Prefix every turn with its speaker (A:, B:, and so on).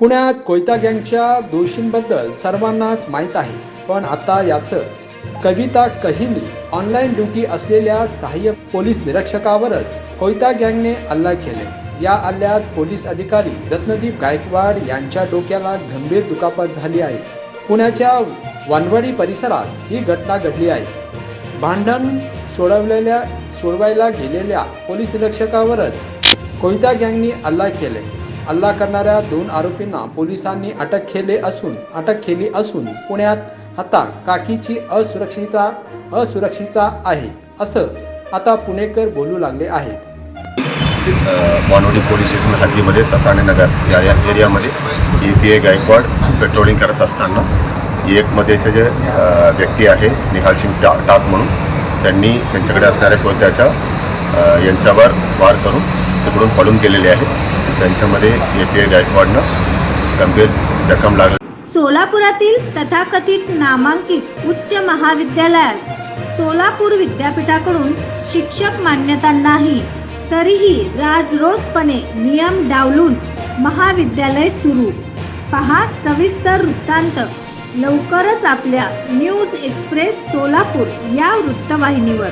A: पुण्यात कोयता गँगच्या दोषींबद्दल सर्वांनाच माहीत आहे. पण आता याचं कविता कहिनी ऑनलाईन ड्युटी असलेल्या सहाय्यक पोलीस निरीक्षकावरच कोयता गँगने हल्ला केले या हल्ल्यात पोलीस अधिकारी रत्नदीप गायकवाड यांच्या डोक्याला गंभीर दुखापत झाली आहे. पुण्याच्या वानवडी परिसरात ही घटना घडली आहे. भांडण सोडवलेल्या सोडवायला गेलेल्या पोलीस निरीक्षकावरच कोयता गँगनी हल्ला केले हल्ला करणाऱ्या दोन आरोपींना पोलिसांनी अटक केले असून अटक केली असून पुण्यात आता काकीची असुरक्षितता असुरक्षितता आहे असं आता पुणेकर बोलू लागले आहेत.
B: मानवडी पोलीस स्टेशन हद्दीमध्ये ससाणे नगर या या एरियामध्ये E P A Gaikwad patrolling करत असताना एक मध्येचे जे व्यक्ती आहे निहाल सिंग टा टाक म्हणून त्यांनी त्यांच्याकडे असणाऱ्या कोयत्याच्या यांच्यावर वार करून तिकडून पळून गेलेले आहेत. त्यांच्यामध्ये ए गायकवाडनं गंभीर जखम लागला.
C: सोलापुरातील तथाकथित नामांकित उच्च महाविद्यालयास सोलापूर विद्यापीठाकडून शिक्षक मान्यता नाही तरीही राजरोसपणे नियम डावलून महाविद्यालय सुरू. पहा सविस्तर वृत्तांत. लवकरच आपल्या न्यूज एक्सप्रेस सोलापूर या वृत्तवाहिनीवर.